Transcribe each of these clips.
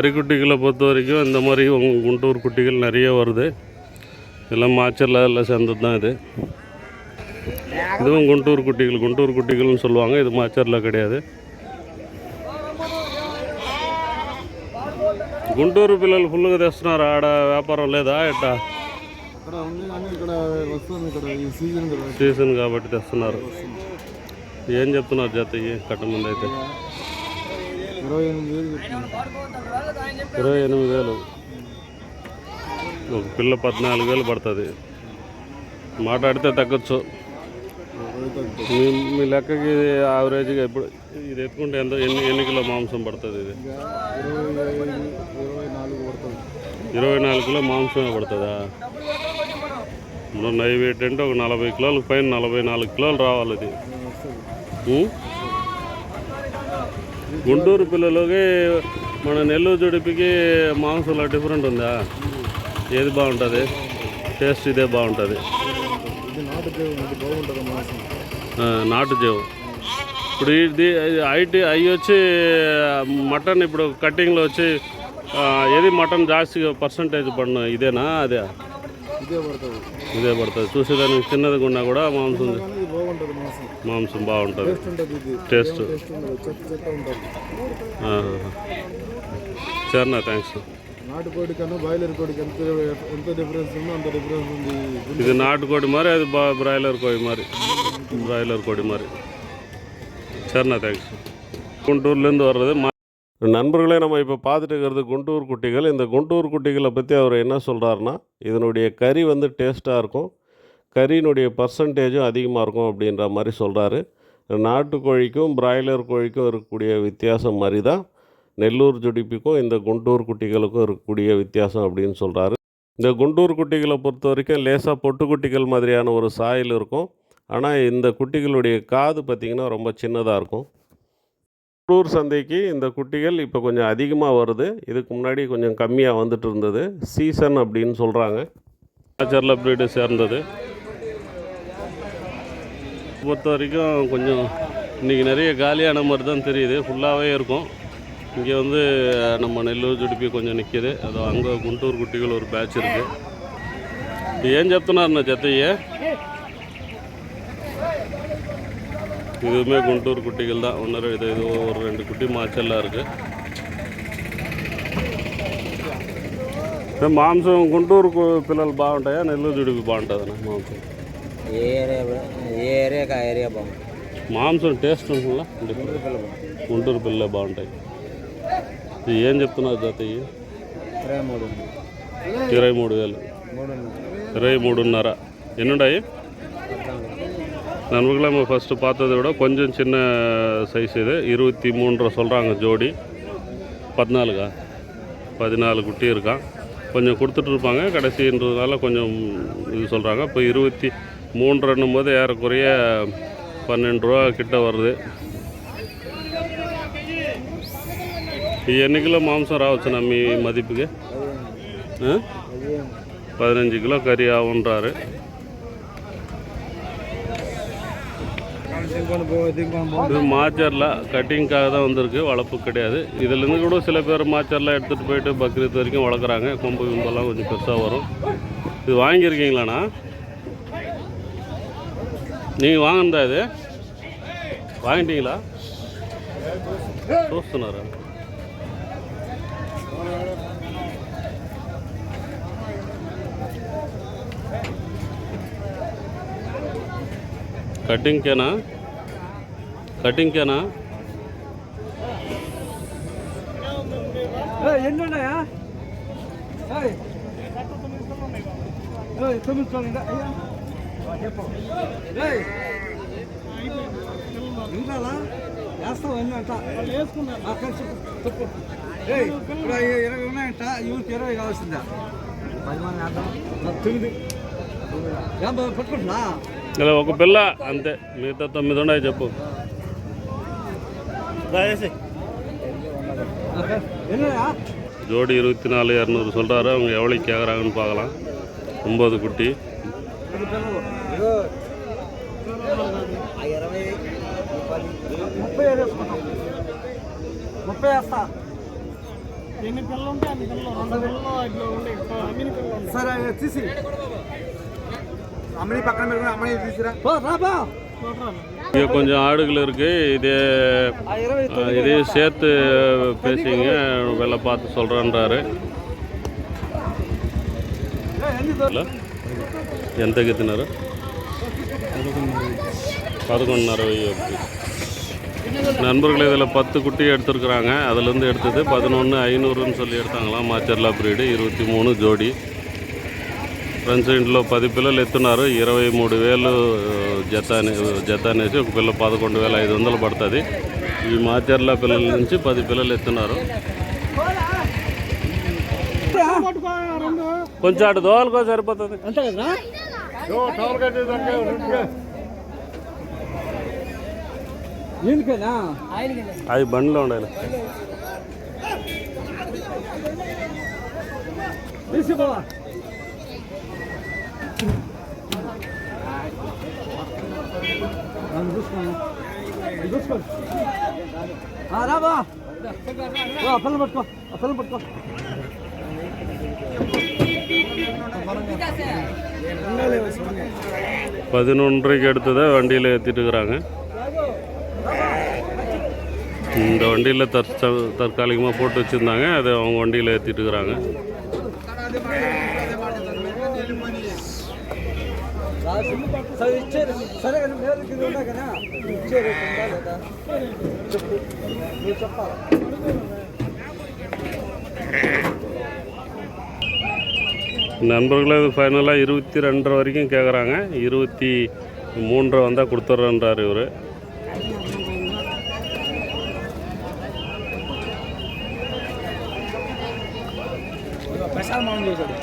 கறிக்குட்டிகளை பொறுத்த வரைக்கும் இந்த மாதிரி உங்க குண்டூர் குட்டிகள் நிறைய வருது எல்லாம் மாச்சரில் எல்லாம் சேர்ந்தது தான் இது இதுவும் குண்டூர் குட்டிகள் குண்டூர் குட்டிகள்னு சொல்லுவாங்க இது மாச்சரில் கிடையாது గుంటూరు పిల్లలు ఫుల్గా తెస్తున్నారు ఆడ వ్యాపారం లేదా ఎట్టా ఇక్కడ ఉంది కానీ ఇక్కడ వస్తుంది ఇక్కడ ఈ సీజన్ కదా సీజన్ కాబట్టి తెస్తున్నారు ఏం చెప్తున్నారు జత ఇవి కట్ట ముందు అయితే ఇరవై ఎనిమిది వేలు ఇరవై ఎనిమిది వేలు. ఒక పిల్ల పద్నాలుగు వేలు పడుతుంది. మాట్లాడితే తగ్గొచ్చు. మీ మీ లెక్కకి యావరేజ్గా ఇప్పుడు ఇది ఎత్తుకుంటే ఎంత ఎన్ని ఎన్ని కిలో మాంసం పడుతుంది ఇది? ఇరవై నాలుగు కిలో మాంసమే పడుతుందా? మనం? నై వెయిట్ అంటే ఒక నలభై కిలోలకు పైన నలభై నాలుగు కిలోలు రావాలి ఇది? గుంటూరు పిల్లలకి మన నెల్లూరు జుడిపికి మాంసంలో డిఫరెంట్ ఉందా? ఏది బాగుంటుంది? టేస్ట్ ఇదే బాగుంటుంది. నాటు జేవు. ఇప్పుడు ఇది ఐటీ అవి వచ్చి మటన్ ఇప్పుడు కటింగ్లో వచ్చి ఏది మటన్ జాస్తిగా పర్సంటేజ్ పడిన ఇదేనా? అదే. ఇదే పడుతుంది. ఇదే పడుతుంది. చూసేదానికి చిన్నదిగా ఉన్నా కూడా మాంసం. బాగుంటుంది మాసం మాంసం బాగుంటుంది టేస్ట్ ఉంటుంది ఇది టేస్ట్ టేస్ట్ ఉండదు చెత్త చెత్త ఉంటుంది సరేనా థ్యాంక్స్ నాటుకోడి కన్నా బాయిలర్ కోడికి ఎంత ఎంత డిఫరెన్స్ ఉందో అంత డిఫరెన్స్ ఉంది இது நாட்டுக்கோழி மாதிரி அது பா பிராய்லர் கோழி மாதிரி பிராய்லர் கோழி மாதிரி சரிண்ணா தேங்க்ஸ் குண்டூர்லேருந்து வர்றது மா நண்பர்களே நம்ம இப்போ பார்த்துட்டு இருக்கிறது குண்டூர் குட்டிகள் இந்த குண்டூர் குட்டிகளை பற்றி அவர் என்ன சொல்கிறாருன்னா இதனுடைய கறி வந்து டேஸ்ட்டாக இருக்கும் கறியினுடைய பர்சன்டேஜும் அதிகமாக இருக்கும் அப்படின்ற மாதிரி சொல்கிறாரு நாட்டுக்கோழிக்கும் பிராய்லர் கோழிக்கும் இருக்கக்கூடிய வித்தியாசம் மாதிரி தான் நெல்லூர் ஜுடிப்பிக்கும் இந்த குண்டூர் குட்டிகளுக்கும் இருக்கக்கூடிய வித்தியாசம் அப்படின்னு சொல்கிறாரு இந்த குண்டூர் குட்டிகளை பொறுத்த வரைக்கும் லேசாக பொட்டு குட்டிகள் மாதிரியான ஒரு சாயல் இருக்கும். ஆனால் இந்த குட்டிகளுடைய காது பார்த்திங்கன்னா ரொம்ப சின்னதாக இருக்கும். குண்டூர் சந்தைக்கு இந்த குட்டிகள் இப்போ கொஞ்சம் அதிகமாக வருது. இதுக்கு முன்னாடி கொஞ்சம் கம்மியாக வந்துட்டு இருந்தது. சீசன் அப்படின்னு சொல்கிறாங்க நேச்சரில் ப்ரீடு சேர்ந்தது. பொறுத்த வரைக்கும் கொஞ்சம் இன்றைக்கி நிறைய காலியான மாதிரி தான் தெரியுது. ஃபுல்லாகவே இருக்கும். இங்கே வந்து நம்ம நெல்லூர் ஜுடிப்பி கொஞ்சம் நிற்கிது அது அங்கே குண்டூர் குட்டிகள் ஒரு பேட்ச் இருக்குது ஏன் చెప్తున్నారన్న జతయ్య இதுவுமே குண்டூர் குட்டிகள் தான். ஒன்று இது இது ஒரு ரெண்டு குட்டி மாச்சல்லாம் இருக்குது మాంసం గుంటూరు పిల్లలు బాగుంటాయా నెల్లూరు జుడిపి బాగుంటుందన్న మాంసం ఏ ఏరియా బా- ఏ ఏరియాకి ఆ ఏరియా బాగుంది మాంసం టేస్ట్ ఉంటుందా గుంటూరు పిల్లలే బాగుంటాయి ఇది ఏం చెప్తున్నారు జత ఇవి? ఇరవై మూడు ఇరవై మూడు వేలు మూడు ఇరవై మూడున్నర ఎన్నుండాయి நண்பர்களே ஃபஸ்ட்டு பார்த்ததை விட கொஞ்சம் சின்ன சைஸ் இது இருபத்தி மூன்றரை சொல்கிறாங்க ஜோடி பதினாலுக்கா பதினாலு குட்டி இருக்கான் கொஞ்சம் கொடுத்துட்டு இருப்பாங்க கடைசின்றதுனால கொஞ்சம் இது சொல்கிறாங்க இப்போ இருபத்தி மூன்றுன்னும் போது ஏறக்குறைய பன்னெண்டு ரூபா கிட்ட வருது ఈ ఎన్ని కిలో మాంసం రావచ్చు మీ మదిపుకి ఆ? பதினஞ்சு கிலோ கறி ஆகுன்றாரு இது மாச்சரில் கட்டிங்காக தான் வந்திருக்கு வளர்ப்பு கிடையாது இதுலேருந்து கூட சில பேர் மாச்சரில் எடுத்துகிட்டு போயிட்டு பக்ரீத் வரைக்கும் வளர்க்குறாங்க கொம்பு கும்பெல்லாம் கொஞ்சம் பெருசாக வரும் இது வாங்கியிருக்கீங்களாண்ணா நீங்கள் வாங்கினதா இது வாங்கிட்டீங்களா చూస్తున్నారా కటింగ్కేనా కటింగ్కేనా ఎన్ని ఉన్నాయా ఏయ్. ఏయ్, తొమ్మిది చూడండి అయ్యా చెప్పు ఏయ్. ఇంకాలా వేస్తావు ఎన్ని అంట ఆ, కలిసి చెప్పు ఏయ్, ఇప్పుడు ఈ ఇరవై ఉన్నాయంట ఇవి ఇరవై కావాల్సిందా పది మంది వేద్దాం నాకు తొమ్మిది ఏం బాబు, పట్టుకుంటున్నా ఇలా ఒక పిల్ల అంతే మిగతా తొమ్మిది ఉన్నాయి చెప్పు ఓకే. ఎన్నియా ஜோடி இருபத்தி நாலு இரநூறு சொல்கிறாரு அவங்க எவ்வளோக்கு கேட்குறாங்கன்னு பார்க்கலாம் ஒம்பது குட்டி ఇది పిల్లలు ఇరవై ముప్పై వేసుకుంటాం ముప్పై వేస్తా ఎన్ని పిల్లలు ఉంటే అన్ని పిల్లలు రెండు పిల్లలు ఇట్లా ఉండే అమ్మిని పిల్లలు ఉన్నాయి సరే తీసి అమ్మని పక్కన పెట్టుకుని అమ్మని తీసిరా రాబా இங்கே கொஞ்சம் ஆடுகள் இருக்குது இது ஆ, இதையும் சேர்த்து பேசிங்க விலை பார்த்து சொல்கிறேன்றாரு ఎంత ఎత్తున్నారు பதினொன்றரை வெய்யி நண்பர்கள் இதில் பத்து குட்டி எடுத்துருக்குறாங்க அதுலேருந்து எடுத்தது பதினொன்று ஐநூறுன்னு சொல்லி எடுத்தாங்களாம் మాచర్ల బ్రీడ్ ఇరవై మూడు జోడి ఫ్రెండ్స్ ఇంట్లో పది పిల్లలు ఎత్తున్నారు ఇరవై మూడు వేలు జత అనే జత అనేసి ఒక పిల్ల పదకొండు వేల ఐదు వందలు పడుతుంది ఈ మాచర్ల పిల్లల నుంచి పది పిల్లలు ఎత్తున్నారు పట్టుకో రెండు కొంచెం అటు దోవలకో సరిపోతుంది అంతే కదా అది బండిలో ఉండాలి తీసుకోవా నన్ను చూసుకోను చూసుకో రాబా అప్పలు పట్టుకో అప్పలు పట్టుకో பதினொன்றரைக்கு எடுத்ததை வண்டியில் ஏற்றிட்டு இருக்கிறாங்க இந்த வண்டியில் தற்ச தற்காலிகமாக போட்டு வச்சுருந்தாங்க. அதை அவங்க வண்டியில் ஏற்றிட்டு இருக்கிறாங்க. நண்பர்களே இது ஃபைனலாக இருபத்தி ரெண்டரை வரைக்கும் கேட்குறாங்க இருபத்தி மூன்றரை வந்தால் கொடுத்துட்றன்றார் இவர். ప్రసాద్ మౌనం చేశాడు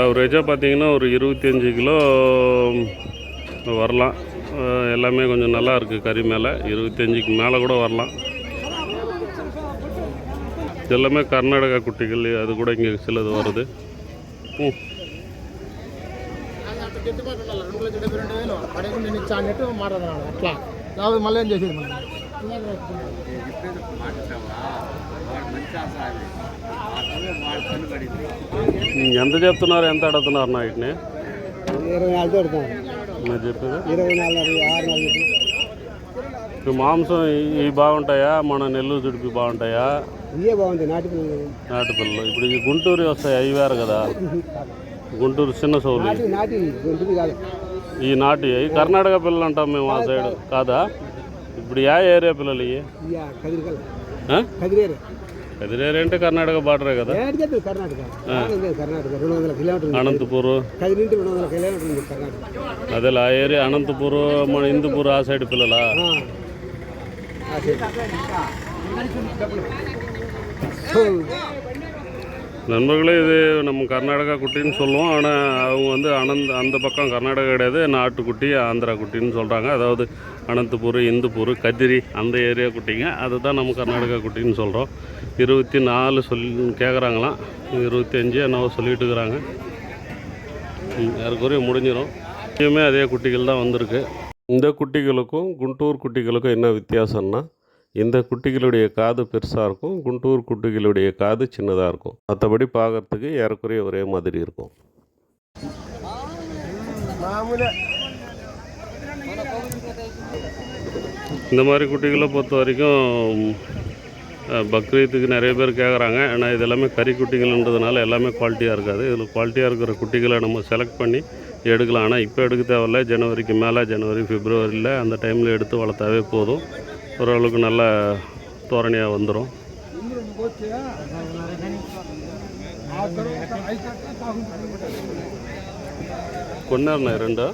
அவரேஜாக பார்த்தீங்கன்னா ஒரு இருபத்தஞ்சி கிலோ வரலாம் அஹ் எல்லாமே கொஞ்சம் நல்லா இருக்குது கறி மேலே இருபத்தஞ்சிக்கு மேலே கூட வரலாம் இது எல்லாமே கர்நாடகா குட்டிகள் அது கூட இங்கே சிலது வருது ம் లేకపోతే మళ్ళీ ఏం చేసేది మనం ఎంత చెప్తున్నారు ఎంత అడుగుతున్నారు నా వీటిని ఇరవై నాలుగు పెడతాను మీరు చెప్పేది? ఇరవై నాలుగు ఆరు నాలుగు మాంసం ఈ- ఇవి బాగుంటాయా? మన నెల్లూరు చుడిపి బాగుంటాయా? ఇవే బాగుంది నాటి నాటు పిల్లలు ఇప్పుడు ఈ గుంటూరు వస్తాయి అవి వేరు కదా. గుంటూరు చిన్న సౌలు. నాటి గొంతుకు కాదు. ఈ నాటి కర్ణాటక పిల్లలు అంటాం మేము ఆ సైడ్. కాదా? ఇప్పుడు యా ఏరియా పిల్లలు ఇవి కదిరేరు. అంటే కర్ణాటక బార్డరే కదా? అనంతపూర్. అదే ఆ ఏరియా అనంతపూర్ మన ఇందుపూర్ ఆ సైడ్ పిల్లలా? நண்பர்களே இது நம்ம கர்நாடகா குட்டின்னு சொல்லுவோம். ஆனால் அவங்க வந்து அனந்த் அந்த பக்கம் கர்நாடகா கிடையாது நாட்டுக்குட்டி ஆந்திரா குட்டின்னு சொல்கிறாங்க அதாவது அனந்தபூர் இந்துப்பூர் கதிரி அந்த ஏரியா குட்டிங்க. அதை தான் நம்ம கர்நாடகா குட்டின்னு சொல்கிறோம் இருபத்தி நாலு சொல் கேட்குறாங்களாம் இருபத்தி அஞ்சு என்னவோ சொல்லிட்டு இருக்கிறாங்க. யாருக்குறைய முடிஞ்சிடும் இப்பயுமே அதே குட்டிகள் தான் வந்திருக்கு. இந்த குட்டிகளுக்கும் குண்டூர் குட்டிகளுக்கும் என்ன வித்தியாசம்னா இந்த குட்டிகளுடைய காது பெருசாக இருக்கும் குண்டூர் குட்டிகளுடைய காது சின்னதாக இருக்கும். மற்றபடி பார்க்குறதுக்கு ஏறக்குறைய ஒரே மாதிரி இருக்கும். இந்த மாதிரி குட்டிகளை பொறுத்த வரைக்கும் பக்ரீத்துக்கு நிறைய பேர் கேட்குறாங்க ஏன்னா இது எல்லாமே கறி குட்டிகள்ன்றதுனால எல்லாமே குவாலிட்டியாக இருக்காது. இதில் குவாலிட்டியாக இருக்கிற குட்டிகளை நம்ம செலக்ட் பண்ணி எடுக்கலாம். ஆனால் இப்போ எடுக்க தேவையில்ல. ஜனவரிக்கு மேலே ஜனவரி ஃபிப்ரவரியில் அந்த டைமில் எடுத்து வளர்த்தாவே போதும். ஓரளவுக்கு நல்ல தோரணையாக வந்துடும் కొన్నారన్నా రెండు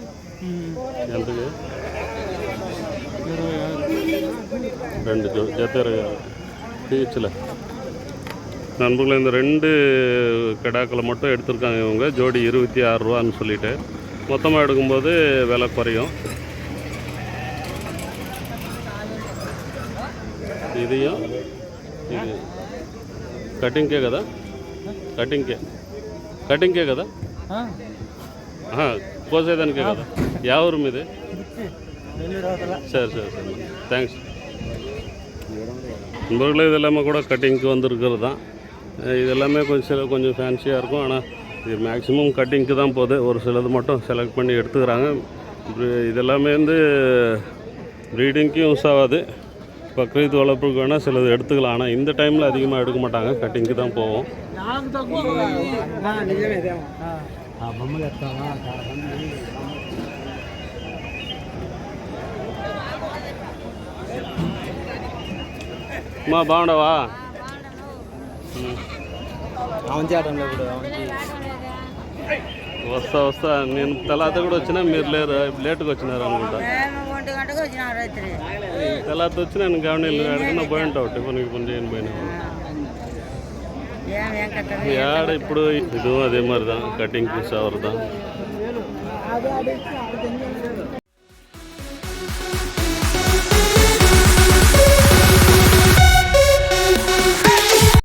ఎంతకి ரெண்டு ஜோ ஜத்த பீச்சில் நண்பர்களே இந்த ரெண்டு கிடாக்களை மட்டும் எடுத்திருக்காங்க இவங்க ஜோடி இருபத்தி ஆறு ரூபான்னு சொல்லிட்டு மொத்தமாக எடுக்கும்போது விலை குறையும் ఇదియం ఇది కటింగ్కే కదా కటింగ్కే కటింగ్కే కదా ఆహా, కోసేదానికే కదా యా ఊరు మీది சரி சரி சரி தேங்க்ஸ் நண்பர்களே இது எல்லாமே கூட கட்டிங்க்கு வந்திருக்கிறது தான் அஹ் இது எல்லாமே கொஞ்சம் சில கொஞ்சம் ஃபேன்சியாக இருக்கும் ஆனால் இது மேக்ஸிமம் கட்டிங்க்கு தான் போகுது ஒரு சிலது மட்டும் செலக்ட் பண்ணி எடுத்துக்கிறாங்க இது- இது எல்லாமே வந்து ப்ரீடிங்க்கும் யூஸ் ஆகாது பக்ரீத் வளர்ப்புக்கு வேணால் சிலது எடுத்துக்கலாம் ஆனால் இந்த டைமில் அதிகமாக எடுக்க மாட்டாங்க கட்டிங்க்கு தான் போவோம் అమ్మా బాగుండవా అవంతి ఆటంలో కూడా వస్తా వస్తా నేను తెల్లాత కూడా వచ్చినా మీరు లేరు లేట్గా వచ్చినారు అనుకుంటా మేము ఒంటి గంటకు వచ్చినాం వచ్చి నేను పోయి ఉంటావు టిఫిన్కి పని చేయను పోయినావు ఇప్పుడు ఇదో అదే మరిదా కటింగ్ సవర్దా